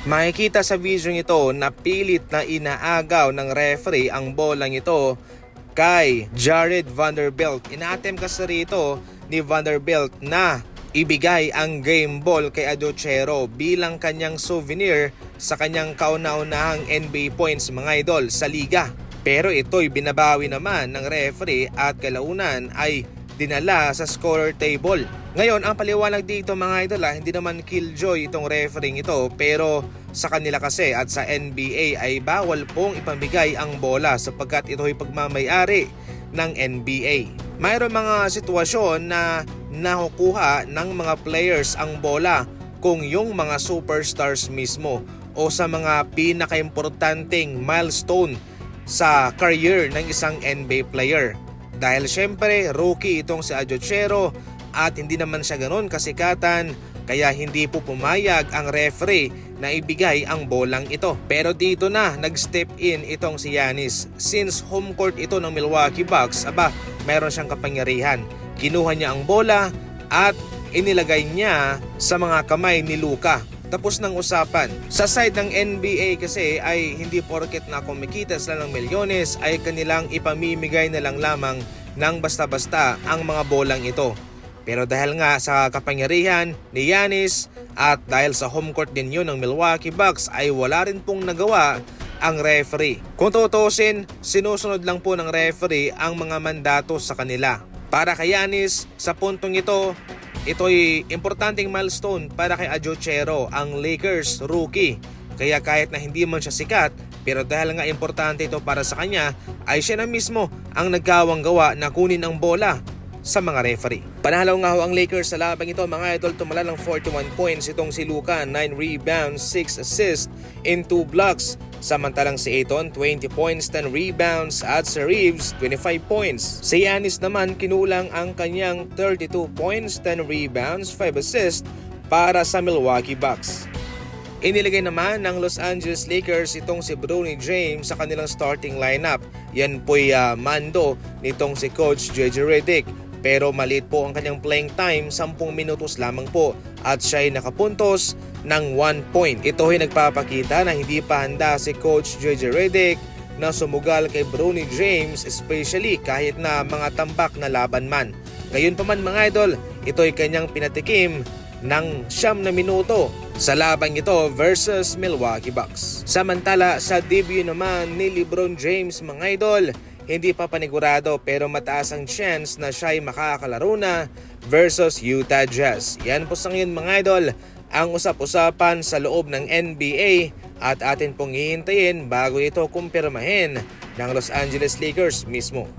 Makikita sa video ito na pilit na inaagaw ng referee ang bolang ito kay Jared Vanderbilt. Inaatem kasi rito ni Vanderbilt na ibigay ang game ball kay Adochero bilang kanyang souvenir sa kanyang kauna-unahang NBA points mga idol sa liga. Pero ito'y binabawi naman ng referee at kalaunan ay dinala sa scorer table. Ngayon, ang paliwanag dito mga idol ah, hindi naman killjoy itong referee ito pero sa kanila kasi at sa NBA ay bawal pong ipamigay ang bola sapagkat ito'y pagmamayari ng NBA. Mayroon mga sitwasyon na nakukuha ng mga players ang bola kung yung mga superstars mismo o sa mga pinakaimportanteng milestone sa career ng isang NBA player. Dahil syempre rookie itong si Ajochero at hindi naman siya ganoon kasikatan kaya hindi po pumayag ang referee na ibigay ang bolang ito. Pero dito na nag-step in itong si Yanis. Since home court ito ng Milwaukee Bucks, aba, meron siyang kapangyarihan. Kinuha niya ang bola at inilagay niya sa mga kamay ni Luka. Tapos ng usapan. Sa side ng NBA kasi ay hindi porket na kumikita sila ng milyones ay kanilang ipamimigay na lang lamang ng basta-basta ang mga bolang ito. Pero dahil nga sa kapangyarihan ni Yanis at dahil sa home court din yun ng Milwaukee Bucks ay wala rin pong nagawa ang referee. Kung tutusin, sinusunod lang po ng referee ang mga mandato sa kanila. Para kay Yanis, sa puntong ito, ito'y importanteng milestone para kay Ajochero, ang Lakers rookie. Kaya kahit na hindi man siya sikat, pero dahil nga importante ito para sa kanya, ay siya na mismo ang nagkawang gawa na kunin ang bola sa mga referee. Panalo nga ho ang Lakers sa labang ito mga idol tumala ng 41 points itong si Luka 9 rebounds, 6 assists in 2 blocks. Samantalang si Aiton 20 points, 10 rebounds at si Reeves 25 points. Si Yanis naman kinulang ang kanyang 32 points, 10 rebounds, 5 assists para sa Milwaukee Bucks. Iniligay naman ng Los Angeles Lakers itong si Bronny James sa kanilang starting lineup. Yan po'y uh, mando nitong si Coach JJ Redick. Pero maliit po ang kanyang playing time, 10 minutos lamang po at siya ay nakapuntos ng 1 point. Ito ay nagpapakita na hindi pa handa si Coach JJ Redick na sumugal kay Bronny James especially kahit na mga tambak na laban man. Ngayon pa man mga idol, ito ay kanyang pinatikim ng siyam na minuto sa labang ito versus Milwaukee Bucks. Samantala sa debut naman ni LeBron James mga idol, hindi pa panigurado pero mataas ang chance na siya ay makakalaro na versus Utah Jazz. Yan po sa ngayon mga idol ang usap-usapan sa loob ng NBA at atin pong hihintayin bago ito kumpirmahin ng Los Angeles Lakers mismo.